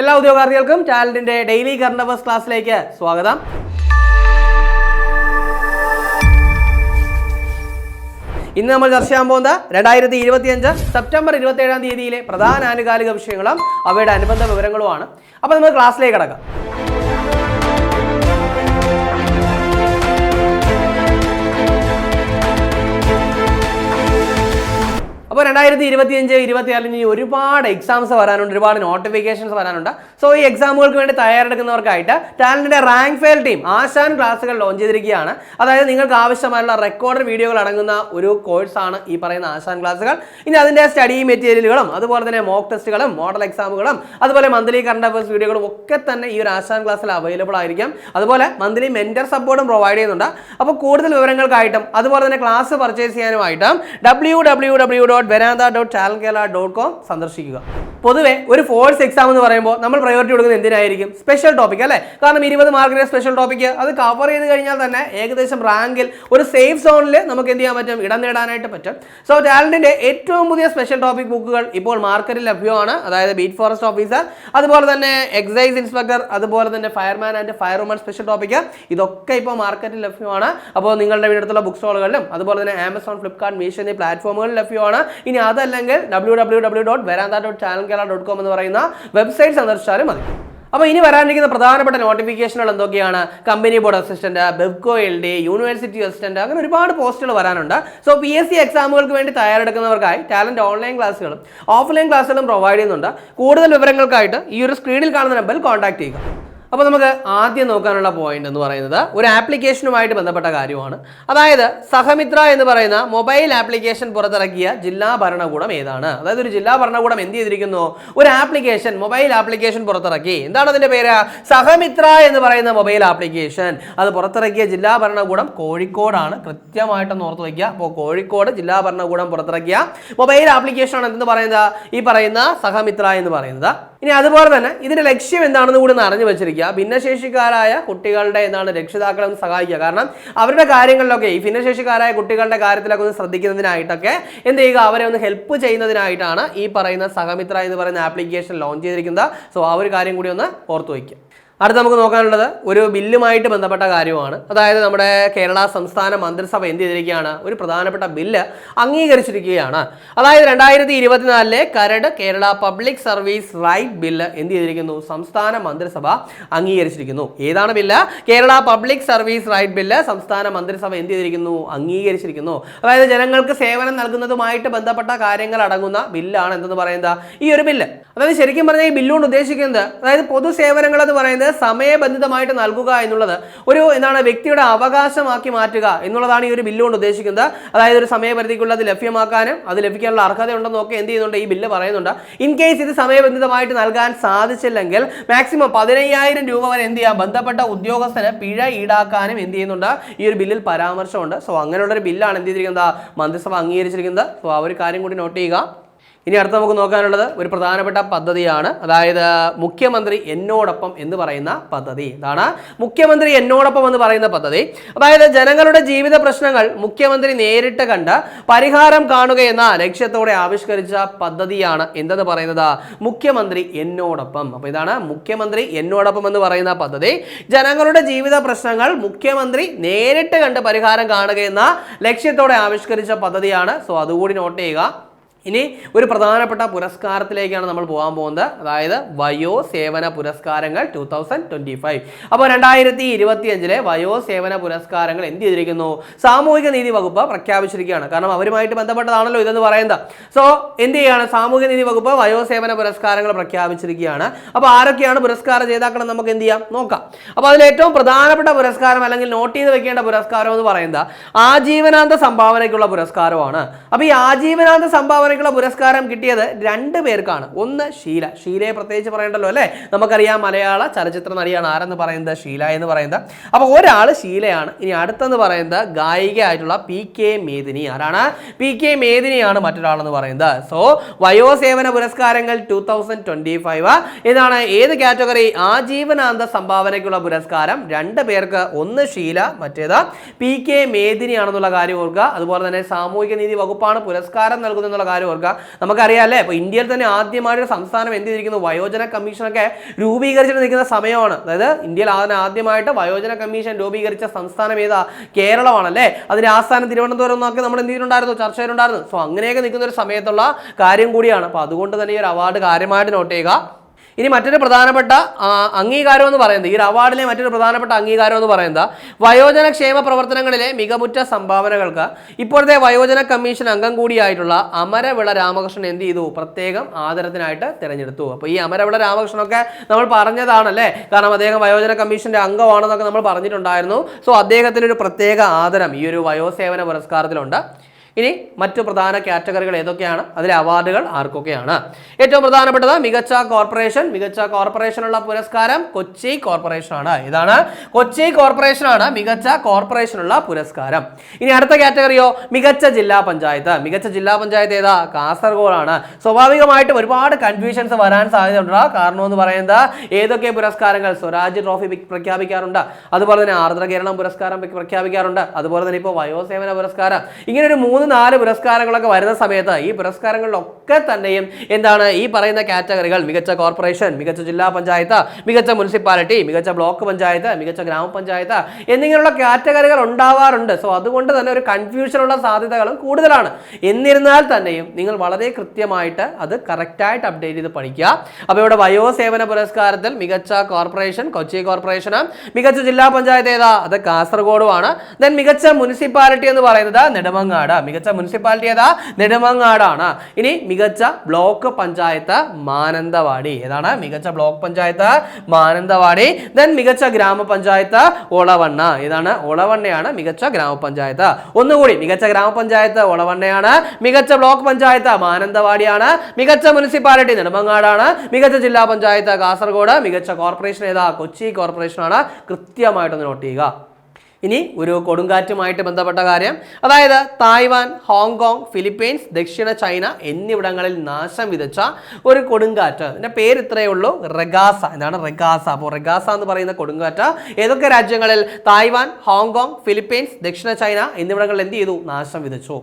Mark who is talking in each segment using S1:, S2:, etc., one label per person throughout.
S1: എല്ലാ ഉദ്യോഗാർത്ഥികൾക്കും ചാനലിന്റെ daily current affairs ക്ലാസ്സിലേക്ക് സ്വാഗതം. ഇന്ന് നമ്മൾ ചർച്ച ചെയ്യാൻ പോകുന്ന രണ്ടായിരത്തി ഇരുപത്തിയഞ്ച് സെപ്റ്റംബർ ഇരുപത്തി ഏഴാം തീയതിയിലെ പ്രധാന ആനുകാലിക വിഷയങ്ങളും അവയുടെ അനുബന്ധ വിവരങ്ങളുമാണ്. അപ്പോൾ നമ്മൾ ക്ലാസ്സിലേക്ക് കടക്കാം. അപ്പോൾ രണ്ടായിരത്തി ഇരുപത്തിയഞ്ച് ഇരുപത്തിനാലിന് ഇനി ഒരുപാട് എക്സാംസ് വരാനുണ്ട് ഒരുപാട് നോട്ടിഫിക്കേഷൻസ് വരാനുണ്ട്. സോ ഈ എക്സാമുകൾക്ക് വേണ്ടി തയ്യാറെടുക്കുന്നവർക്കായിട്ട് ടാലന്റിന്റെ റാങ്ക് ഫെയിൽ ടീം ആശാൻ ക്ലാസ്സുകൾ ലോഞ്ച് ചെയ്തിരിക്കുകയാണ്. അതായത് നിങ്ങൾക്ക് ആവശ്യമായുള്ള റെക്കോർഡ് വീഡിയോകൾ അടങ്ങുന്ന ഒരു കോഴ്സാണ് ഈ പറയുന്ന ആശാൻ ക്ലാസ്സുകൾ ഇനി അതിന്റെ സ്റ്റഡി മെറ്റീരിയലുകളും അതുപോലെ തന്നെ മോക്ക് ടെസ്റ്റുകളും മോഡൽ എക്സാമുകളും അതുപോലെ മന്ത്ലി കറണ്ട് അഫയേഴ്സ് വീഡിയോകളും ഒക്കെ തന്നെ ഈ ഒരു ആശാൻ ക്ലാസ്സിൽ അവൈലബിൾ ആയിരിക്കും. അതുപോലെ മന്ത്ലി മെന്റർ സപ്പോർട്ടും പ്രൊവൈഡ് ചെയ്യുന്നുണ്ട്. അപ്പോൾ കൂടുതൽ വിവരങ്ങൾക്കായിട്ടും അതുപോലെ തന്നെ class purchase ചെയ്യാനുമായിട്ടും W W W dot veranda dot channel Kerala dot com സന്ദർശിക്കുക. പൊതുവേ ഒരു ഫോഴ്സ് എക്സാം എന്ന് പറയുമ്പോൾ നമ്മൾ പ്രയോറിറ്റി കൊടുക്കുന്നത് എന്തിനായിരിക്കും? സ്പെഷ്യൽ ടോപ്പിക് അല്ലേ? കാരണം ഇരുപത് മാർക്കിന്റെ സ്പെഷ്യൽ ടോപ്പിക് അത് കവർ ചെയ്ത് കഴിഞ്ഞാൽ തന്നെ ഏകദേശം റാങ്കിൽ ഒരു സേഫ് സോണിൽ നമുക്ക് എന്ത് ചെയ്യാൻ പറ്റും? ഇടം നേടാനായിട്ട് പറ്റും. സോ ടാലന്റിന്റെ ഏറ്റവും പുതിയ സ്പെഷ്യൽ ടോപ്പിക് ബുക്കുകൾ ഇപ്പോൾ മാർക്കറ്റിൽ ലഭ്യമാണ്. അതായത് ബീറ്റ് ഫോറസ്റ്റ് ഓഫീസർ അതുപോലെ തന്നെ എക്സൈസ് ഇൻസ്പെക്ടർ അതുപോലെ തന്നെ fireman and fire woman special topic ഇതൊക്കെ ഇപ്പോൾ മാർക്കറ്റിൽ ലഭ്യമാണ്. അപ്പോൾ നിങ്ങളുടെ വീടത്തുള്ള ബുക്ക് സ്റ്റോളുകളിലും അതുപോലെ തന്നെ ആമസോൺ ഫ്ലിപ്കാർട്ട് മീഷോ എന്നീ പ്ലാറ്റ്ഫോമുകളിൽ ലഭ്യമാണ്. ഇനി അതല്ലെങ്കിൽ W W W dot veranda dot channel Kerala dot com എന്ന് പറയുന്ന വെബ്സൈറ്റ് സന്ദർശിച്ചാലും മതി. അപ്പോൾ ഇനി വരാനിരിക്കുന്ന പ്രധാനപ്പെട്ട നോട്ടിഫിക്കേഷനുകൾ എന്തൊക്കെയാണ്? Company board assistant Bevco L D university assistant അങ്ങനെ ഒരുപാട് പോസ്റ്റുകൾ വരാനുണ്ട്. സോ പി എസ് സി എക്സാമുകൾക്ക് വേണ്ടി തയ്യാറെടുക്കുന്നവർക്കായി ടാലന്റ് ഓൺലൈൻ ക്ലാസ്സുകളും ഓഫ്ലൈൻ ക്ലാസ്സുകളും പ്രൊവൈഡ് ചെയ്യുന്നുണ്ട്. കൂടുതൽ വിവരങ്ങൾക്കായിട്ട് ഈ ഒരു സ്ക്രീനിൽ കാണുന്ന നമ്പറിൽ കോൺടാക്ട് ചെയ്യുക. അപ്പോൾ നമുക്ക് ആദ്യം നോക്കാനുള്ള പോയിന്റ് എന്ന് പറയുന്നത് ഒരു ആപ്ലിക്കേഷനുമായിട്ട് ബന്ധപ്പെട്ട കാര്യമാണ്. അതായത് സഹമിത്ര എന്ന് പറയുന്ന മൊബൈൽ ആപ്ലിക്കേഷൻ പുറത്തിറക്കിയ ജില്ലാ ഭരണകൂടം ഏതാണ്? അതായത് ഒരു ജില്ലാ ഭരണകൂടം എന്ത് ചെയ്തിരിക്കുന്നു? ഒരു ആപ്ലിക്കേഷൻ മൊബൈൽ ആപ്ലിക്കേഷൻ പുറത്തിറക്കി. എന്താണ് അതിന്റെ പേര്? സഹമിത്ര എന്ന് പറയുന്ന മൊബൈൽ ആപ്ലിക്കേഷൻ അത് പുറത്തിറക്കിയ ജില്ലാ ഭരണകൂടം കോഴിക്കോടാണ്. കൃത്യമായിട്ടൊന്ന് ഓർത്ത് വയ്ക്കുക. അപ്പോൾ കോഴിക്കോട് ജില്ലാ ഭരണകൂടം പുറത്തിറക്കിയ മൊബൈൽ ആപ്ലിക്കേഷനാണ് എന്തെന്ന് പറയുന്നത്? ഈ പറയുന്ന സഹമിത്ര എന്ന് പറയുന്നത്. ഇനി അതുപോലെ തന്നെ ഇതിന്റെ ലക്ഷ്യം എന്താണെന്ന് കൂടി ഒന്ന് അറിഞ്ഞു വെച്ചിരിക്കുക. ഭിന്നശേഷിക്കാരായ കുട്ടികളുടെ എന്താണ് രക്ഷിതാക്കളെ ഒന്ന് സഹായിക്കുക. കാരണം അവരുടെ കാര്യങ്ങളിലൊക്കെ ഈ ഭിന്നശേഷിക്കാരായ കുട്ടികളുടെ കാര്യത്തിലൊക്കെ ഒന്ന് ശ്രദ്ധിക്കുന്നതിനായിട്ടൊക്കെ എന്ത് ചെയ്യുക അവരെ ഒന്ന് ഹെൽപ്പ് ചെയ്യുന്നതിനായിട്ടാണ് ഈ പറയുന്ന സഹമിത്ര എന്ന് പറയുന്ന ആപ്ലിക്കേഷൻ ലോഞ്ച് ചെയ്തിരിക്കുന്നത്. സോ ആ ഒരു കാര്യം കൂടി ഒന്ന് ഓർത്തു വയ്ക്കുക. അടുത്ത നമുക്ക് നോക്കാനുള്ളത് ഒരു ബില്ലുമായിട്ട് ബന്ധപ്പെട്ട കാര്യമാണ്. അതായത് നമ്മുടെ കേരള സംസ്ഥാന മന്ത്രിസഭ എന്ത് ചെയ്തിരിക്കുകയാണ്? ഒരു പ്രധാനപ്പെട്ട ബില്ല് അംഗീകരിച്ചിരിക്കുകയാണ്. അതായത് രണ്ടായിരത്തി ഇരുപത്തിനാലിലെ കരട് Kerala public service right bill എന്ത് ചെയ്തിരിക്കുന്നു? സംസ്ഥാന മന്ത്രിസഭ അംഗീകരിച്ചിരിക്കുന്നു. ഏതാണ് bill? Kerala public service right bill സംസ്ഥാന മന്ത്രിസഭ എന്ത് ചെയ്തിരിക്കുന്നു? അംഗീകരിച്ചിരിക്കുന്നു. അതായത് ജനങ്ങൾക്ക് സേവനം നൽകുന്നതുമായിട്ട് ബന്ധപ്പെട്ട കാര്യങ്ങൾ അടങ്ങുന്ന ബില്ലാണ് എന്തെന്ന് പറയുന്നത്? ഈ ഒരു ബില്ല്. അതായത് ശരിക്കും പറഞ്ഞാൽ ഈ ബില്ലുകൊണ്ട് ഉദ്ദേശിക്കുന്നത് അതായത് പൊതുസേവനങ്ങൾ എന്ന് പറയുന്നത് സമയബന്ധിതമായിട്ട് നൽകുക എന്നുള്ളത് ഒരു എന്താണ് വ്യക്തിയുടെ അവകാശമാക്കി മാറ്റുക എന്നുള്ളതാണ് ഈ ഒരു ബില്ല് കൊണ്ട് ഉദ്ദേശിക്കുന്നത്. അതായത് ഒരു സമയപരിധിക്കുള്ള അത് ലഭ്യമാക്കാനും അത് ലഭിക്കാനുള്ള അർഹത ഉണ്ടെന്നൊക്കെ എന്ത് ചെയ്യുന്നുണ്ട് ഈ ബില്ല് പറയുന്നുണ്ട്. ഇൻ കേസ് ഇത് സമയബന്ധിതമായിട്ട് നൽകാൻ സാധിച്ചില്ലെങ്കിൽ മാക്സിമം പതിനയ്യായിരം രൂപ വരെ എന്ത് ചെയ്യാം? ബന്ധപ്പെട്ട ഉദ്യോഗസ്ഥന് പിഴ ഈടാക്കാനും എന്ത് ചെയ്യുന്നുണ്ട്? ഈ ഒരു ബില്ലിൽ പരാമർശമുണ്ട്. സോ അങ്ങനെയുള്ള ഒരു ബില്ലാണ് എന്ത് ചെയ്തിരിക്കുന്നത്? മന്ത്രിസഭ അംഗീകരിച്ചിരിക്കുന്നത്. സോ ആ ഒരു കാര്യം കൂടി നോട്ട് ചെയ്യുക. ഇനി അടുത്ത് നമുക്ക് നോക്കാനുള്ളത് ഒരു പ്രധാനപ്പെട്ട പദ്ധതിയാണ്. അതായത് മുഖ്യമന്ത്രി എന്നോടൊപ്പം എന്ന് പറയുന്ന പദ്ധതി. ഇതാണ് മുഖ്യമന്ത്രി എന്നോടൊപ്പം എന്ന് പറയുന്ന പദ്ധതി. അതായത് ജനങ്ങളുടെ ജീവിത പ്രശ്നങ്ങൾ മുഖ്യമന്ത്രി നേരിട്ട് കണ്ട് പരിഹാരം കാണുക എന്ന ലക്ഷ്യത്തോടെ ആവിഷ്കരിച്ച പദ്ധതിയാണ് എന്തെന്ന് പറയുന്നത്? മുഖ്യമന്ത്രി എന്നോടൊപ്പം. അപ്പോൾ ഇതാണ് മുഖ്യമന്ത്രി എന്നോടൊപ്പം എന്ന് പറയുന്ന പദ്ധതി. ജനങ്ങളുടെ ജീവിത പ്രശ്നങ്ങൾ മുഖ്യമന്ത്രി നേരിട്ട് കണ്ട് പരിഹാരം കാണുക എന്ന ലക്ഷ്യത്തോടെ ആവിഷ്കരിച്ച പദ്ധതിയാണ്. സോ അതുകൂടി നോട്ട് ചെയ്യുക. ഇനി ഒരു പ്രധാനപ്പെട്ട പുരസ്കാരത്തിലേക്കാണ് നമ്മൾ പോകാൻ പോകുന്നത്. അതായത് വയോ സേവന പുരസ്കാരങ്ങൾ ടൂ തൗസൻഡ് ട്വന്റി ഫൈവ് അപ്പോൾ രണ്ടായിരത്തി ഇരുപത്തി അഞ്ചിലെ വയോ സേവന പുരസ്കാരങ്ങൾ എന്ത് ചെയ്തിരിക്കുന്നു? സാമൂഹിക നീതി വകുപ്പ് പ്രഖ്യാപിച്ചിരിക്കുകയാണ്. കാരണം അവരുമായിട്ട് ബന്ധപ്പെട്ടതാണല്ലോ ഇതെന്ന് പറയുന്നത്. സോ എന്ത് ചെയ്യാണ്? സാമൂഹിക നീതി വകുപ്പ് വയോ സേവന പുരസ്കാരങ്ങൾ പ്രഖ്യാപിച്ചിരിക്കുകയാണ്. അപ്പോൾ ആരൊക്കെയാണ് പുരസ്കാര ജേതാക്കളെ നമുക്ക് എന്ത് ചെയ്യാം? നോക്കാം. അപ്പോൾ അതിൽ ഏറ്റവും പ്രധാനപ്പെട്ട പുരസ്കാരം അല്ലെങ്കിൽ നോട്ട് ചെയ്ത് വെക്കേണ്ട പുരസ്കാരം എന്ന് പറയുന്നത് ആജീവനാന്ത സംഭാവനയ്ക്കുള്ള പുരസ്കാരമാണ്. അപ്പോൾ ഈ ആജീവനാന്ത സംഭാവനയ്ക്കുള്ള പുരസ്കാരം കിട്ടിയത് രണ്ട് പേർക്കാണ്. ഒന്ന് ഷീല. ഷീലയെ പ്രത്യേകിച്ച് പറയണ്ടല്ലോ അല്ലേ? നമുക്കറിയാം മലയാള ചലച്ചിത്ര നടിയാണ് ആരെന്ന് പറയുന്നത്? ഷീല എന്ന് പറയുന്നത്. അപ്പോൾ ഒരാൾ ഷീലയാണ്. ഇനി അടുത്തെന്ന് പറയുന്നത് ഗായികയായിട്ടുള്ള പി കെ മേദിനി. ആരാണ്? പി കെ മേദിനിയാണ് മറ്റൊരാളെന്ന് പറയുന്നത്. സോ വയോസേവന പുരസ്കാരങ്ങൾ ടൂ തൗസൻഡ് ട്വന്റി ഫൈവ് ഇതാണ് ഏത് കാറ്റഗറി? ആജീവനാന്ത സംഭാവനയ്ക്കുള്ള പുരസ്കാരം. രണ്ട് പേർക്ക് ഒന്ന് ഷീല മറ്റേത് പി കെ മേദിനിയാണെന്നുള്ള കാര്യം ഓർക്കുക. അതുപോലെ തന്നെ സാമൂഹിക നീതി വകുപ്പാണ് പുരസ്കാരം നൽകുന്നതെന്നുള്ള കാര്യം കാര്യം ഓർക്കുക. നമുക്കറിയാം അല്ലേ? ഇപ്പോൾ ഇന്ത്യയിൽ തന്നെ ആദ്യമായിട്ട് സംസ്ഥാനം എന്ത് ചെയ്തിരിക്കുന്നു? വയോജന കമ്മീഷനൊക്കെ രൂപീകരിച്ചിട്ട് നിൽക്കുന്ന സമയമാണ്. അതായത് ഇന്ത്യയിൽ അതിന് ആദ്യമായിട്ട് വയോജന കമ്മീഷൻ രൂപീകരിച്ച സംസ്ഥാനം ഏതാ? കേരളമാണല്ലേ അതിന്റെ ആസ്ഥാനം തിരുവനന്തപുരം എന്നൊക്കെ നമ്മൾ എന്ത് ചെയ്തിട്ടുണ്ടായിരുന്നു? ചർച്ചയിലുണ്ടായിരുന്നു സോ അങ്ങനെയൊക്കെ നിൽക്കുന്ന ഒരു സമയത്തുള്ള കാര്യം കൂടിയാണ്. അപ്പോൾ അതുകൊണ്ട് തന്നെ ഈ ഒരു അവാർഡ് കാര്യമായിട്ട് നോട്ട് ചെയ്യുക. ഇനി മറ്റൊരു പ്രധാനപ്പെട്ട അംഗീകാരം എന്ന് പറയുന്നത് ഈ അവാർഡിലെ മറ്റൊരു പ്രധാനപ്പെട്ട അംഗീകാരം എന്ന് പറയുന്നത് വയോജന ക്ഷേമ പ്രവർത്തനങ്ങളിലെ മികമുറ്റ സംഭാവനകൾക്ക് ഇപ്പോഴത്തെ വയോജന കമ്മീഷൻ അംഗം കൂടിയായിട്ടുള്ള അമരവിള രാമകൃഷ്ണൻ എന്ത് ചെയ്തു? പ്രത്യേകം ആദരത്തിനായിട്ട് തിരഞ്ഞെടുത്തു. അപ്പോൾ ഈ അമരവിള രാമകൃഷ്ണനൊക്കെ നമ്മൾ പറഞ്ഞതാണല്ലേ? കാരണം അദ്ദേഹം വയോജന കമ്മീഷന്റെ അംഗമാണെന്നൊക്കെ നമ്മൾ പറഞ്ഞിട്ടുണ്ടായിരുന്നു. സോ അദ്ദേഹത്തിനൊരു പ്രത്യേക ആദരം ഈ ഒരു വയോസേവന പുരസ്കാരത്തിലുണ്ട്. ഇനി മറ്റു പ്രധാന കാറ്റഗറികൾ ഏതൊക്കെയാണ്? അതിലെ അവാർഡുകൾ ആർക്കൊക്കെയാണ്? ഏറ്റവും പ്രധാനപ്പെട്ടത് മികച്ച കോർപ്പറേഷൻ മികച്ച കോർപ്പറേഷനുള്ള പുരസ്കാരം കൊച്ചി കോർപ്പറേഷൻ ആണ് ഇതാണ് കൊച്ചി കോർപ്പറേഷൻ ആണ് മികച്ച കോർപ്പറേഷനുള്ള പുരസ്കാരം. ഇനി അടുത്ത കാറ്റഗറിയോ മികച്ച ജില്ലാ പഞ്ചായത്ത്. മികച്ച ജില്ലാ പഞ്ചായത്ത് ഏതാ? കാസർഗോഡാണ്. സ്വാഭാവികമായിട്ടും ഒരുപാട് കൺഫ്യൂഷൻസ് വരാൻ സാധ്യതയുണ്ട്. കാരണം എന്ന് പറയുന്നത് ഏതൊക്കെ പുരസ്കാരങ്ങൾ സ്വരാജ് ട്രോഫി പ്രഖ്യാപിക്കാറുണ്ട്? അതുപോലെ തന്നെ ആർദ്ര കേരളം പുരസ്കാരം പ്രഖ്യാപിക്കാറുണ്ട്. അതുപോലെ തന്നെ ഇപ്പോൾ വയോസേവന പുരസ്കാരം. ഇങ്ങനെ ഒരു മൂന്ന് നാല് പുരസ്കാരങ്ങളൊക്കെ വരുന്ന സമയത്ത് ഈ പുരസ്കാരങ്ങളിലൊക്കെ തന്നെയും എന്താണ് ഈ പറയുന്ന കാറ്റഗറികൾ മികച്ച കോർപ്പറേഷൻ മികച്ച ജില്ലാ പഞ്ചായത്ത് മികച്ച മുനിസിപ്പാലിറ്റി മികച്ച ബ്ലോക്ക് പഞ്ചായത്ത് മികച്ച ഗ്രാമപഞ്ചായത്ത് എന്നിങ്ങനെയുള്ള കാറ്റഗറികൾ ഉണ്ടാവാറുണ്ട്. സോ അതുകൊണ്ട് തന്നെ ഒരു കൺഫ്യൂഷനുള്ള സാധ്യതകളും കൂടുതലാണ്. എന്നിരുന്നാൽ തന്നെയും നിങ്ങൾ വളരെ കൃത്യമായിട്ട് അത് കറക്റ്റായിട്ട് അപ്ഡേറ്റ് ചെയ്ത് പഠിക്കുക. അപ്പോൾ ഇവിടെ വയോസേവന പുരസ്കാരത്തിൽ മികച്ച കോർപ്പറേഷൻ കൊച്ചി കോർപ്പറേഷന് മികച്ച ജില്ലാ പഞ്ചായത്ത് ഏതാ? അത് കാസർഗോഡുമാണ് ദെൻ മികച്ച മുനിസിപ്പാലിറ്റി എന്ന് പറയുന്നത് നെടുമങ്ങാട്. മികച്ച മുനിസിപ്പാലിറ്റി ഏതാ? നെടുമങ്ങാടാണ്. ഇനി മികച്ച ബ്ലോക്ക് പഞ്ചായത്ത് മാനന്തവാടി. ഏതാണ്? മികച്ച ബ്ലോക്ക് പഞ്ചായത്ത് മാനന്തവാടി. ദെൻ മികച്ച ഗ്രാമപഞ്ചായത്ത് ഒളവണ്ണ. ഏതാണ്? ഒളവണ്ണയാണ് മികച്ച ഗ്രാമപഞ്ചായത്ത്. ഒന്നുകൂടി മികച്ച ഗ്രാമപഞ്ചായത്ത് ഒളവണ്ണയാണ്. മികച്ച ബ്ലോക്ക് പഞ്ചായത്ത് മാനന്തവാടിയാണ്. മികച്ച മുനിസിപ്പാലിറ്റി നെടുമങ്ങാടാണ്. മികച്ച ജില്ലാ പഞ്ചായത്ത് കാസർഗോഡ്. മികച്ച കോർപ്പറേഷൻ ഏതാ? കൊച്ചി കോർപ്പറേഷനാണ്. കൃത്യമായിട്ടൊന്ന് നോട്ട് ചെയ്യുക. ഇനി ഒരു കൊടുങ്കാറ്റുമായിട്ട് ബന്ധപ്പെട്ട കാര്യം. അതായത് തായ്വാൻ ഹോങ്കോങ് ഫിലിപ്പീൻസ് ദക്ഷിണ ചൈന എന്നിവിടങ്ങളിൽ നാശം വിതച്ച ഒരു കൊടുങ്കാറ്റ്. അതിന്റെ പേര് ഇത്രയേ ഉള്ളൂ റെഗാസ. എന്താണ് റെഗാസ? അപ്പോൾ റെഗാസ എന്ന് പറയുന്ന കൊടുങ്കാറ്റ് ഏതൊക്കെ രാജ്യങ്ങളിൽ? തായ്വാൻ ഹോങ്കോങ് ഫിലിപ്പീൻസ് ദക്ഷിണ ചൈന എന്നിവിടങ്ങളിൽ എന്ത് ചെയ്തു? നാശം വിതച്ചു.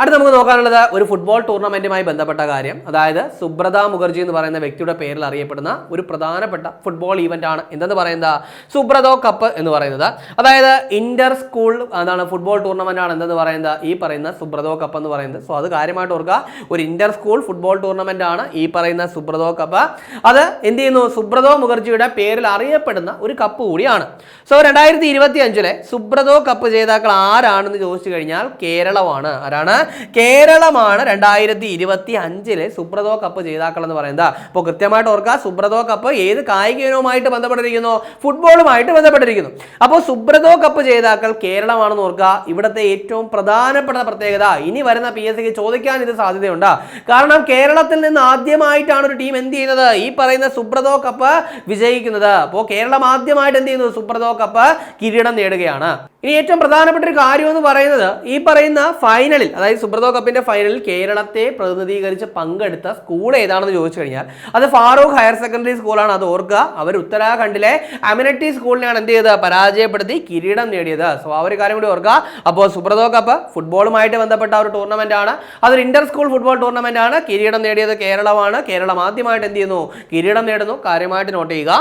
S1: അടുത്ത് നമുക്ക് നോക്കാനുള്ളത് ഒരു ഫുട്ബോൾ ടൂർണമെന്റുമായി ബന്ധപ്പെട്ട കാര്യം. അതായത് സുബ്രത മുഖർജി എന്ന് പറയുന്ന വ്യക്തിയുടെ പേരിൽ അറിയപ്പെടുന്ന ഒരു പ്രധാനപ്പെട്ട ഫുട്ബോൾ ഈവന്റ് ആണ്. എന്തെന്ന് പറയുന്നത്? സുബ്രതോ കപ്പ് എന്ന് പറയുന്നത്. അതായത് ഇന്റർ സ്കൂൾ അതാണ് ഫുട്ബോൾ ടൂർണമെന്റ് ആണ് എന്തെന്ന് പറയുന്നത്? ഈ പറയുന്ന സുബ്രതോ കപ്പ് എന്ന് പറയുന്നത്. സോ അത് കാര്യമായിട്ട് ഓർക്കുക. ഒരു ഇന്റർ സ്കൂൾ ഫുട്ബോൾ ടൂർണമെന്റ് ആണ് ഈ പറയുന്ന സുബ്രതോ കപ്പ്. അത് എന്ത് ചെയ്യുന്നു? സുബ്രതോ മുഖർജിയുടെ പേരിൽ അറിയപ്പെടുന്ന ഒരു കപ്പ് കൂടിയാണ്. സോ രണ്ടായിരത്തി ഇരുപത്തി അഞ്ചിലെ സുബ്രതോ കപ്പ് ജേതാക്കൾ ആരാണെന്ന് ചോദിച്ചു കഴിഞ്ഞാൽ കേരളമാണ്. ആരാണ്? കേരളമാണ് രണ്ടായിരത്തി ഇരുപത്തി അഞ്ചിലെ സുബ്രതോ കപ്പ് ജേതാക്കൾ എന്ന് പറയുന്നത്. അപ്പോൾ കൃത്യമായിട്ട് ഓർക്കുക സുബ്രതോ കപ്പ് ഏത് കായിക ഇനവുമായിട്ട് ബന്ധപ്പെട്ടിരിക്കുന്നു ഫുട്ബോളുമായിട്ട് ബന്ധപ്പെട്ടിരിക്കുന്നു. അപ്പോൾ സുബ്രതോ കപ്പ് ജേതാക്കൾ കേരളമാണെന്ന് ഓർക്കുക. ഇവിടുത്തെ ഏറ്റവും പ്രധാനപ്പെട്ട പ്രത്യേകത ഇനി വരുന്ന പി എസ് സിക്ക് ചോദിക്കാൻ ഇത് സാധ്യതയുണ്ട്. കാരണം കേരളത്തിൽ നിന്ന് ആദ്യമായിട്ടാണ് ഒരു ടീം എന്ത് ചെയ്യുന്നത്? ഈ പറയുന്ന സുബ്രതോ കപ്പ് വിജയിക്കുന്നത്. അപ്പോൾ കേരളം ആദ്യമായിട്ട് എന്ത് ചെയ്യുന്നത് സുബ്രതോ കപ്പ് കിരീടം നേടുകയാണ്. ഇനി ഏറ്റവും പ്രധാനപ്പെട്ട ഒരു കാര്യം എന്ന് പറയുന്നത് ഈ പറയുന്ന ഫൈനലിൽ അതായത് സുബ്രതോ കപ്പിന്റെ ഫൈനലിൽ കേരളത്തെ പ്രതിനിധീകരിച്ച് പങ്കെടുത്ത സ്കൂൾ ഏതാണെന്ന് ചോദിച്ചു കഴിഞ്ഞാൽ അത് ഫാറൂഖ് ഹയർ സെക്കൻഡറി സ്കൂളാണ് അത് ഓർക്കുക. അവർ ഉത്തരാഖണ്ഡിലെ അമിനറ്റി സ്കൂളിനെയാണ് എന്ത് ചെയ്തത്? പരാജയപ്പെടുത്തി കിരീടം നേടിയത്. സോ ആ ഒരു കാര്യം കൂടി ഓർക്കുക. അപ്പോൾ സുബ്രതോ കപ്പ് ഫുട്ബോളുമായിട്ട് ബന്ധപ്പെട്ട ഒരു ടൂർണമെന്റ് ആണ്. അതൊരു ഇന്റർ സ്കൂൾ ഫുട്ബോൾ ടൂർണമെന്റ് ആണ്. കിരീടം നേടിയത് കേരളമാണ്. കേരളം ആദ്യമായിട്ട് എന്ത് ചെയ്യുന്നു? കിരീടം നേടുന്നു. കാര്യമായിട്ട് നോട്ട് ചെയ്യുക.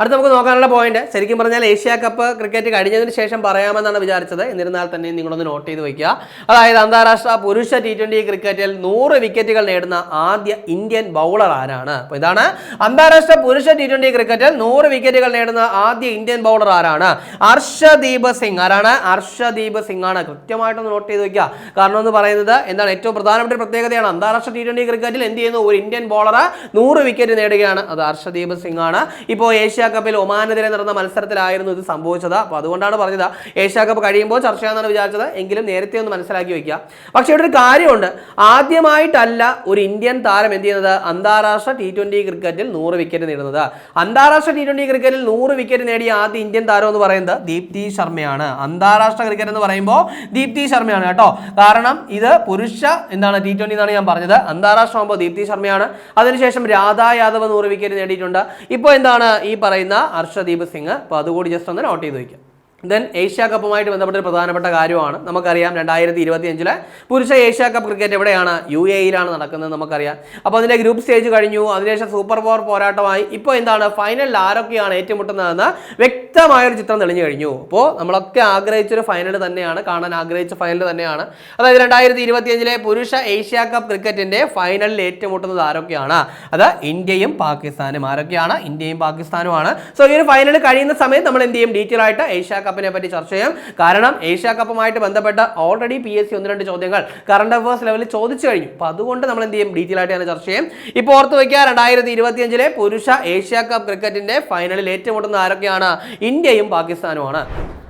S1: അടുത്ത് നമുക്ക് നോക്കാനുള്ള പോയിന്റ് ശരിക്കും പറഞ്ഞാൽ ഏഷ്യ കപ്പ് ക്രിക്കറ്റ് കഴിഞ്ഞതിന് ശേഷം പറയാമെന്നാണ് വിചാരിച്ചത്. എന്നിരുന്നാൽ തന്നെ നിങ്ങളൊന്ന് നോട്ട് ചെയ്ത് വയ്ക്കുക അതായത് അന്താരാഷ്ട്ര പുരുഷ ടി ട്വന്റി ക്രിക്കറ്റിൽ നൂറ് വിക്കറ്റുകൾ നേടുന്ന ആദ്യ ഇന്ത്യൻ ബൗളർ ആരാണ്? അപ്പോൾ ഇതാണ് അന്താരാഷ്ട്ര പുരുഷ ടി ട്വന്റി ക്രിക്കറ്റിൽ നൂറ് വിക്കറ്റുകൾ നേടുന്ന ആദ്യ ഇന്ത്യൻ ബൗളർ ആരാണ്? അർഷദീപ് സിംഗ്. ആരാണ്? അർഷദീപ് സിംഗ് ആണ് കൃത്യമായിട്ടൊന്ന് നോട്ട് ചെയ്ത് വയ്ക്കുക കാരണം എന്ന് പറയുന്നത് എന്താണ് ഏറ്റവും പ്രധാനപ്പെട്ട പ്രത്യേകതയാണ്. അന്താരാഷ്ട്ര ടി ട്വന്റി ക്രിക്കറ്റിൽ എന്ത് ചെയ്യുന്നു? ഒരു ഇന്ത്യൻ ബോളർ നൂറ് വിക്കറ്റ് നേടുകയാണ്. അത് അർഷദീപ് സിംഗ് ആണ് ഇപ്പോൾ ഏഷ്യ കപ്പിൽ ഒമാനെതിരെ നടന്ന മത്സരത്തിലായിരുന്നു ഇത് സംഭവിച്ചത്. അപ്പോൾ അതുകൊണ്ടാണ് പറഞ്ഞത് ഏഷ്യ കപ്പ് കഴിയുമ്പോൾ ചർച്ച ചെയ്യാമെന്നാണ് വിചാരിച്ചത്. എങ്കിലും നേരത്തെ ഒന്ന് മനസ്സിലാക്കി വെക്കുക പക്ഷേ ഇവിടെ ഒരു കാര്യമുണ്ട്. ആദ്യമായിട്ടല്ല ഒരു ഇന്ത്യൻ താരം എന്ത് ചെയ്യുന്നത്? അന്താരാഷ്ട്ര ടി ട്വന്റി ക്രിക്കറ്റിൽ നൂറ് വിക്കറ്റ് നേടുന്നത്. അന്താരാഷ്ട്ര ടി ട്വന്റി ക്രിക്കറ്റിൽ നൂറ് വിക്കറ്റ് നേടിയ ആദ്യ ഇന്ത്യൻ താരം എന്ന് പറയുന്നത് ദീപ്തി ശർമ്മയാണ്. അന്താരാഷ്ട്ര ക്രിക്കറ്റ് എന്ന് പറയുമ്പോൾ ദീപ്തി ശർമ്മയാണ് കേട്ടോ. കാരണം ഇത് പുരുഷ എന്താണ് ടി ട്വന്റി എന്നാണ് ഞാൻ പറഞ്ഞത്. അന്താരാഷ്ട്ര ആകുമ്പോൾ ദീപ്തി ശർമ്മയാണ്. അതിനുശേഷം രാധാ യാദവ് നൂറ് വിക്കറ്റ് നേടിയിട്ടുണ്ട്. ഇപ്പോൾ എന്താണ് ഈ പറയുന്ന അർഷദീപ് സിംഗ്. അപ്പോൾ അതുകൂടി ജസ്റ്റ് ഒന്ന് നോട്ട് ചെയ്ത് വയ്ക്കുക ദെൻ ഏഷ്യ കപ്പുമായിട്ട് ബന്ധപ്പെട്ട ഒരു പ്രധാനപ്പെട്ട കാര്യമാണ്. നമുക്കറിയാം രണ്ടായിരത്തി ഇരുപത്തി അഞ്ചിലെ പുരുഷ ഏഷ്യ കപ്പ് ക്രിക്കറ്റ് എവിടെയാണ്? യു എയിലാണ് നടക്കുന്നത് നമുക്കറിയാം. അപ്പോൾ അതിന്റെ ഗ്രൂപ്പ് സ്റ്റേജ് കഴിഞ്ഞു. അതിനുശേഷം സൂപ്പർ ഫോർ പോരാട്ടമായി. ഇപ്പോൾ എന്താണ്? ഫൈനലിൽ ആരൊക്കെയാണ് ഏറ്റുമുട്ടുന്നതെന്ന് വ്യക്തമായൊരു ചിത്രം തെളിഞ്ഞു കഴിഞ്ഞു. അപ്പോൾ നമ്മളൊക്കെ ആഗ്രഹിച്ചൊരു ഫൈനൽ തന്നെയാണ്. കാണാൻ ആഗ്രഹിച്ച ഫൈനൽ തന്നെയാണ്. അതായത് രണ്ടായിരത്തി ഇരുപത്തി അഞ്ചിലെ പുരുഷ ഏഷ്യ കപ്പ് ക്രിക്കറ്റിന്റെ ഫൈനലിൽ ഏറ്റുമുട്ടുന്നത് ആരൊക്കെയാണ്? അത് ഇന്ത്യയും പാകിസ്ഥാനും. ആരൊക്കെയാണ്? ഇന്ത്യയും പാകിസ്ഥാനുമാണ്. സോ ഈ ഒരു ഫൈനൽ കഴിയുന്ന സമയത്ത് നമ്മൾ എന്ത് ചെയ്യും? ഡീറ്റെയിൽ ആയിട്ട് ഏഷ്യ കപ്പിനെ പറ്റി ചർച്ച ചെയ്യാം. കാരണം ഏഷ്യ കപ്പുമായിട്ട് ബന്ധപ്പെട്ട ഓൾറെഡി പി എസ് സി ഒന്ന് രണ്ട് ചോദ്യങ്ങൾ കറണ്ട് അഫയേഴ്സ് ലെവലിൽ ചോദിച്ചു കഴിഞ്ഞു. അപ്പോൾ അതുകൊണ്ട് നമ്മൾ എന്ത് ചെയ്യും? ഡീറ്റെയിൽ ആയിട്ട് ഞാൻ ചർച്ച ചെയ്യും. ഇപ്പോൾ ഓർത്ത് വയ്ക്കുക രണ്ടായിരത്തി ഇരുപത്തിയഞ്ചിലെ പുരുഷ ഏഷ്യ കപ്പ് ക്രിക്കറ്റിന്റെ ഫൈനലിൽ ഏറ്റുമുട്ടുന്ന ആരൊക്കെയാണ്? ഇന്ത്യയും പാകിസ്ഥാനുമാണ്.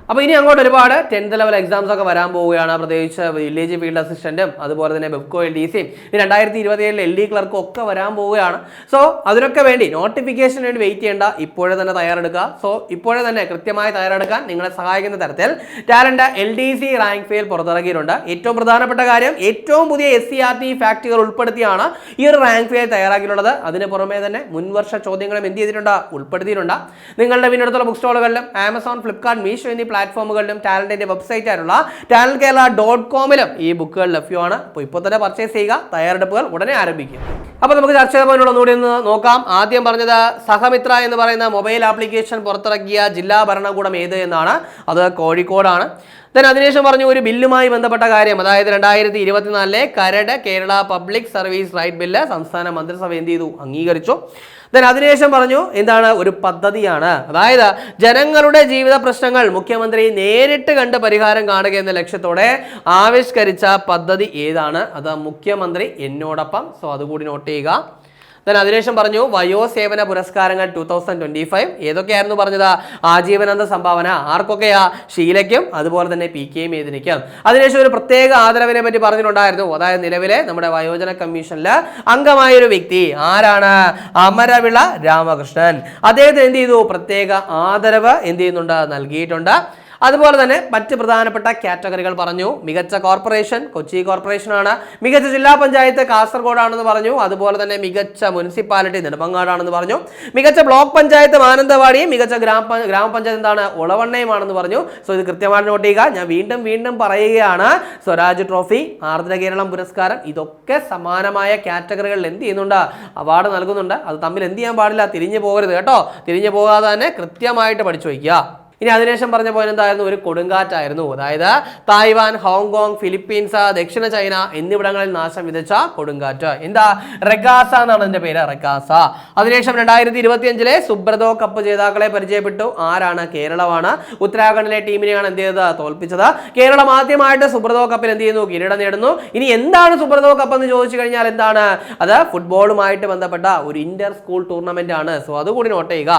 S1: അപ്പോൾ ഇനി അങ്ങോട്ട് ഒരുപാട് ടെൻത്ത് ലെവൽ എക്സാംസ് ഒക്കെ വരാൻ പോവുകയാണ്. പ്രത്യേകിച്ച് വില്ലേജ് ഫീൽഡ് അസിസ്റ്റന്റും അതുപോലെ തന്നെ ബെബ്കോ എൽ ഡി സിയും രണ്ടായിരത്തി ഇരുപത്തി ഏഴിൽ എൽ ഡി ക്ലർക്കും ഒക്കെ വരാൻ പോവുകയാണ്. സോ അതിനൊക്കെ വേണ്ടി നോട്ടിഫിക്കേഷന് വേണ്ടി വെയിറ്റ് ചെയ്യേണ്ട. ഇപ്പോഴേ തന്നെ തയ്യാറെടുക്കുക. സോ ഇപ്പോഴേ തന്നെ കൃത്യമായി തയ്യാറെടുക്കാൻ നിങ്ങളെ സഹായിക്കുന്ന തരത്തിൽ talent L D C rank file പുറത്തിറക്കിയിട്ടുണ്ട്. ഏറ്റവും പ്രധാനപ്പെട്ട കാര്യം ഏറ്റവും പുതിയ എസ് സി ആർ ടി ഫാക്ടുകൾ ഉൾപ്പെടുത്തിയാണ് ഈ ഒരു റാങ്ക് ഫെയിൽ തയ്യാറാക്കിയിട്ടുള്ളത്. അതിന് പുറമെ തന്നെ മുൻവർഷ ചോദ്യങ്ങളും എന്ത് ചെയ്തിട്ടുണ്ട്? ഉൾപ്പെടുത്തിയിട്ടുണ്ട്. നിങ്ങളുടെ പിന്നടുത്തുള്ള ബുക്ക് സ്റ്റോളുകളിലും ആമസോൺ ഫ്ലിപ്കാർട്ട് മീഷോ എന്നീ പ്ലാറ്റ്ഫോമുകളിലും ടാലന്റിന്റെ വെബ്സൈറ്റ് ആയിട്ടുള്ള ടാലന്റ് കേരള ഡോട്ട് കോമിലും ഈ ബുക്കുകൾ ലഭ്യമാണ്. അപ്പോൾ ഇപ്പോൾ തന്നെ പർച്ചേസ് ചെയ്യുക. തയ്യാറെടുപ്പുകൾ ഉടനെ ആരംഭിക്കും അപ്പോൾ നമുക്ക് ചർച്ച ചെയ്യാനുള്ള ഒന്നുകൂടി ഒന്ന് നോക്കാം. ആദ്യം പറഞ്ഞത് സഹമിത്ര എന്ന് പറയുന്ന മൊബൈൽ ആപ്ലിക്കേഷൻ പുറത്തിറക്കിയ ജില്ലാ ഭരണകൂടം ഏത് എന്നാണ്. അത് കോഴിക്കോടാണ്. ദെൻ അതിനുശേഷം പറഞ്ഞു ഒരു ബില്ലുമായി ബന്ധപ്പെട്ട കാര്യം. അതായത് രണ്ടായിരത്തി ഇരുപത്തിനാലിലെ കരട് Kerala public service right bill സംസ്ഥാന മന്ത്രിസഭ എന്ത് ചെയ്തു? അംഗീകരിച്ചു. ദെൻ അതിനുശേഷം പറഞ്ഞു എന്താണ് ഒരു പദ്ധതിയാണ്. അതായത് ജനങ്ങളുടെ ജീവിത പ്രശ്നങ്ങൾ മുഖ്യമന്ത്രി നേരിട്ട് കണ്ട് പരിഹാരം കാണുക എന്ന ലക്ഷ്യത്തോടെ ആവിഷ്കരിച്ച പദ്ധതി ഏതാണ്? അത് മുഖ്യമന്ത്രി എന്നോടൊപ്പം. സോ അതുകൂടി നോട്ട് ചെയ്യുക. ദെൻ അതിനുശേഷം പറഞ്ഞു വയോസേവന പുരസ്കാരങ്ങൾ ടു തൗസൻഡ് ട്വന്റി ഫൈവ് ഏതൊക്കെയായിരുന്നു പറഞ്ഞത്? ആജീവനാന്ത സംഭാവന ആർക്കൊക്കെയാ? ഷീലയ്ക്കും അതുപോലെ തന്നെ പി കെ മേദിനിക്കും. അതിനുശേഷം ഒരു പ്രത്യേക ആദരവിനെ പറ്റി പറഞ്ഞിട്ടുണ്ടായിരുന്നു. അതായത് നിലവിലെ നമ്മുടെ വയോജന കമ്മീഷനിൽ അംഗമായ ഒരു വ്യക്തി ആരാണ്? അമരവിള രാമകൃഷ്ണൻ. അദ്ദേഹത്തിന് എന്ത് ചെയ്തു? പ്രത്യേക ആദരവ് എന്ത് ചെയ്യുന്നുണ്ട്? നൽകിയിട്ടുണ്ട്. അതുപോലെ തന്നെ മറ്റ് പ്രധാനപ്പെട്ട കാറ്റഗറികൾ പറഞ്ഞു. മികച്ച കോർപ്പറേഷൻ കൊച്ചി കോർപ്പറേഷനാണ്. മികച്ച ജില്ലാ പഞ്ചായത്ത് കാസർഗോഡാണെന്ന് പറഞ്ഞു. അതുപോലെ തന്നെ മികച്ച മുനിസിപ്പാലിറ്റി നെടുമങ്ങാടാണെന്ന് പറഞ്ഞു. മികച്ച ബ്ലോക്ക് പഞ്ചായത്ത് മാനന്തവാടിയും മികച്ച ഗ്രാമ ഗ്രാമപഞ്ചായത്ത് എന്താണ്? ഉളവണ്ണയുമാണെന്ന് പറഞ്ഞു. സോ ഇത് കൃത്യമായിട്ട് നോട്ട് ചെയ്യുക. ഞാൻ വീണ്ടും വീണ്ടും പറയുകയാണ്. സ്വരാജ് ട്രോഫി ആർദ്ര കേരളം പുരസ്കാരം ഇതൊക്കെ സമാനമായ കാറ്റഗറികളിൽ എന്ത് ചെയ്യുന്നുണ്ട്? അവാർഡ് നൽകുന്നുണ്ട്. അത് തമ്മിൽ എന്ത് ചെയ്യാൻ പാടില്ല? തിരിഞ്ഞു പോകരുത് കേട്ടോ. തിരിഞ്ഞു പോകാതെ തന്നെ കൃത്യമായിട്ട് പഠിച്ചു വയ്ക്കുക. ഇനി അതിനുശേഷം പറഞ്ഞ പോയിന്റ് എന്തായിരുന്നു? ഒരു കൊടുങ്കാറ്റായിരുന്നു. അതായത് തായ്വാൻ ഹോങ്കോങ് ഫിലിപ്പീൻസ് ദക്ഷിണ ചൈന എന്നിവിടങ്ങളിൽ നാശം വിതച്ച കൊടുങ്കാറ്റ്. എന്താ? റെഗാസ എന്നാണ് അതിന്റെ പേര് റെഗാസ. അതിനുശേഷം രണ്ടായിരത്തി ഇരുപത്തി അഞ്ചിലെ സുബ്രതോ കപ്പ് ജേതാക്കളെ പരിചയപ്പെട്ടു. ആരാണ്? കേരളമാണ്. ഉത്തരാഖണ്ഡിലെ ടീമിനെയാണ് എന്ത് ചെയ്തത്? തോൽപ്പിച്ചത്. കേരളം ആദ്യമായിട്ട് സുബ്രതോ കപ്പിൽ എന്ത് ചെയ്യുന്നു? കിരീടം നേടുന്നു. ഇനി എന്താണ് സുബ്രതോ കപ്പ് എന്ന് ചോദിച്ചു കഴിഞ്ഞാൽ എന്താണ്? അത് ഫുട്ബോളുമായിട്ട് ബന്ധപ്പെട്ട ഒരു ഇന്റർ സ്കൂൾ ടൂർണമെന്റ് ആണ്. സോ അതുകൂടി നോട്ട് ചെയ്യുക.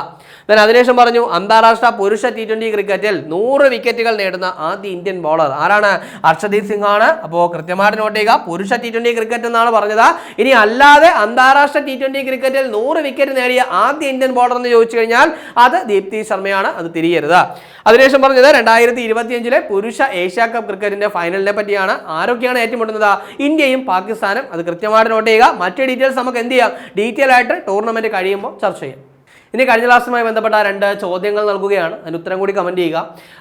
S1: അതിനുശേഷം പറഞ്ഞു അന്താരാഷ്ട്ര പുരുഷ ടി ട്വന്റി ക്രിക്കറ്റിൽ നൂറ് വിക്കറ്റുകൾ നേടുന്ന ആദ്യ ഇന്ത്യൻ ബോളർ ആരാണ്? അർഷദീപ് സിംഗ് ആണ് അപ്പോൾ കൃത്യമായിട്ട് നോട്ട് ചെയ്യുക. പുരുഷ ടി ട്വന്റി ക്രിക്കറ്റ് എന്നാണ് പറഞ്ഞത്. ഇനി അല്ലാതെ അന്താരാഷ്ട്ര ടി ട്വന്റി ക്രിക്കറ്റിൽ നൂറ് വിക്കറ്റ് നേടിയ ആദ്യ ഇന്ത്യൻ ബോളർ എന്ന് ചോദിച്ചു കഴിഞ്ഞാൽ അത് ദീപ്തി ശർമ്മയാണ്. അത് തിരിയരുത്. അതിനുശേഷം പറഞ്ഞത് രണ്ടായിരത്തി ഇരുപത്തിയഞ്ചിലെ പുരുഷ ഏഷ്യ കപ്പ് ക്രിക്കറ്റിന്റെ ഫൈനലിനെ പറ്റിയാണ്. ആരൊക്കെയാണ് ഏറ്റുമുട്ടുന്നത്? ഇന്ത്യയും പാകിസ്ഥാനും. അത് കൃത്യമായിട്ട് നോട്ട് ചെയ്യുക. മറ്റ് ഡീറ്റെയിൽസ് നമുക്ക് എന്ത് ചെയ്യാം? ഡീറ്റെയിൽ ആയിട്ട് ടൂർണമെന്റ് കഴിയുമ്പോൾ ചർച്ച ചെയ്യാം. ഇനി കഴിഞ്ഞ ക്ലാസ്സുമായി ബന്ധപ്പെട്ട രണ്ട് ചോദ്യങ്ങൾ നൽകുകയാണ്. അതിന് ഉത്തരം കൂടി കമന്റ് ചെയ്യുക.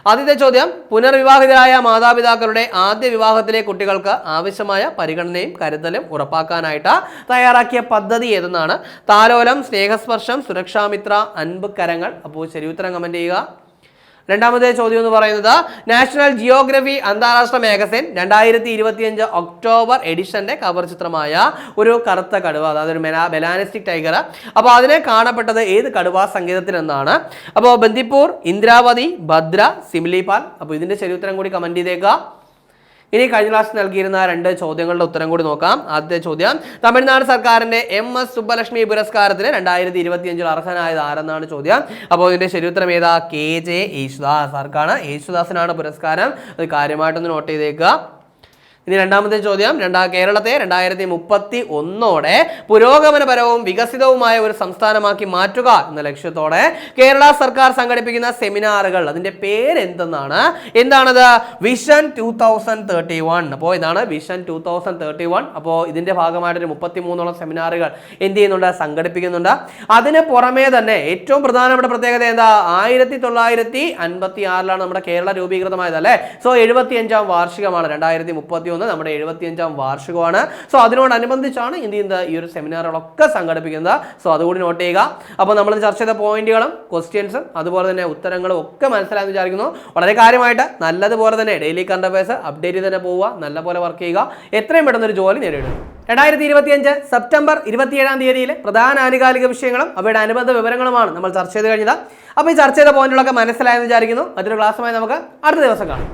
S1: ആദ്യത്തെ ചോദ്യം പുനർവിവാഹിതരായ മാതാപിതാക്കളുടെ ആദ്യ വിവാഹത്തിലെ കുട്ടികൾക്ക് ആവശ്യമായ പരിഗണനയും കരുതലും ഉറപ്പാക്കാനായിട്ട് തയ്യാറാക്കിയ പദ്ധതി ഏതെന്നാണ്? താലോലം സ്നേഹസ്പർശം സുരക്ഷാമിത്ര അൻപ് കരങ്ങൾ. അപ്പോൾ ശരി ഉത്തരം കമന്റ് ചെയ്യുക. രണ്ടാമത്തെ ചോദ്യം എന്ന് പറയുന്നത് നാഷണൽ ജിയോഗ്രഫി അന്താരാഷ്ട്ര മാഗസിൻ രണ്ടായിരത്തി ഇരുപത്തിയഞ്ച് ഒക്ടോബർ എഡിഷന്റെ കവർ ചിത്രമായ ഒരു കറുത്ത കടുവ അതായത് ഒരു മെലാ ബെലാനിസ്റ്റിക് ടൈഗർ. അപ്പോൾ അതിനെ കാണപ്പെട്ടത് ഏത് കടുവ സങ്കേതത്തിൽ എന്നാണ് അപ്പോൾ ബന്ദിപ്പൂർ ഇന്ദ്രാവതി ഭദ്ര സിംലിപാൽ അപ്പോൾ ഇതിന്റെ ശരി ഉത്തരം കൂടി കമന്റ് ചെയ്തേക്കുക. ഇനി കഴിഞ്ഞ ക്ലാസ് നൽകിയിരുന്ന രണ്ട് ചോദ്യങ്ങളുടെ ഉത്തരം കൂടി നോക്കാം. ആദ്യത്തെ ചോദ്യം തമിഴ്നാട് സർക്കാരിന്റെ എം എസ് സുബ്ബലക്ഷ്മി പുരസ്കാരത്തിന് രണ്ടായിരത്തി ഇരുപത്തിയഞ്ചിൽ അർഹനായത് ആരെന്നാണ് ചോദ്യം? അപ്പോൾ ഇതിന്റെ ശരി ഉത്തരം ഏതാ? കെ ജെ യേശുദാസ് ആർക്കാണ്? യേശുദാസിനാണ് പുരസ്കാരം. അത് കാര്യമായിട്ടൊന്ന് നോട്ട് ചെയ്തേക്കുക. ഇനി രണ്ടാമത്തെ ചോദ്യം. രണ്ടാ കേരളത്തെ രണ്ടായിരത്തി മുപ്പത്തി ഒന്നോടെ പുരോഗമനപരവും വികസിതവുമായ ഒരു സംസ്ഥാനമാക്കി മാറ്റുക എന്ന ലക്ഷ്യത്തോടെ കേരള സർക്കാർ സംഘടിപ്പിക്കുന്ന സെമിനാറുകൾ. അതിന്റെ പേര് എന്തെന്നാണ് എന്താണത്? Vision two thousand thirty one അപ്പോൾ ഇതാണ് vision two thousand thirty one അപ്പോൾ ഇതിന്റെ ഭാഗമായിട്ട് ഒരു മുപ്പത്തി മൂന്നോളം സെമിനാറുകൾ എന്ത് ചെയ്യുന്നുണ്ട്? സംഘടിപ്പിക്കുന്നുണ്ട്. അതിന് പുറമേ തന്നെ ഏറ്റവും പ്രധാനപ്പെട്ട പ്രത്യേകത എന്താ? ആയിരത്തി തൊള്ളായിരത്തി അൻപത്തി ആറിലാണ് നമ്മുടെ കേരള രൂപീകൃതമായത് അല്ലേ? സോ എഴുപത്തി അഞ്ചാം വാർഷികമാണ് രണ്ടായിരത്തി മുപ്പത്തി ഒന്ന് നമ്മുടെ എഴുപത്തി അഞ്ചാം വാർഷികമാണ്. സോ അതിനോടനുബന്ധിച്ചാണ് എന്ത് ചെയ്യുന്നത് ഈ ഒരു സെമിനാറുകളൊക്കെ സംഘടിപ്പിക്കുന്നത്. സോ അതുകൂടി നോട്ട് ചെയ്യുക. അപ്പോൾ നമ്മൾ ചർച്ച ചെയ്ത പോയിന്റുകളും ക്വസ്റ്റ്യൻസും അതുപോലെ തന്നെ ഉത്തരങ്ങളും ഒക്കെ മനസ്സിലായെന്ന് വിചാരിക്കുന്നു. വളരെ കാര്യമായിട്ട് നല്ലതുപോലെ തന്നെ ഡെയിലി കണ്ട പേഴ്സ് അപ്ഡേറ്റ് ചെയ്ത് തന്നെ പോവുക. നല്ലപോലെ വർക്ക് ചെയ്യുക. എത്രയും പെട്ടെന്ന് ഒരു ജോലി നേടിയിടും രണ്ടായിരത്തി ഇരുപത്തിയഞ്ച് സെപ്റ്റംബർ ഇരുപത്തിയേഴാം തീയതിയിൽ പ്രധാന ആനുകാലിക വിഷയങ്ങളും അവയുടെ അനുബന്ധ വിവരങ്ങളുമാണ് നമ്മൾ ചർച്ച ചെയ്ത് കഴിഞ്ഞത്. അപ്പോൾ ഈ ചർച്ച ചെയ്ത പോയിന്റുകളൊക്കെ മനസ്സിലായെന്ന് വിചാരിക്കുന്നു. മറ്റൊരു ക്ലാസ്സുമായി നമുക്ക് അടുത്ത ദിവസം കാണാം.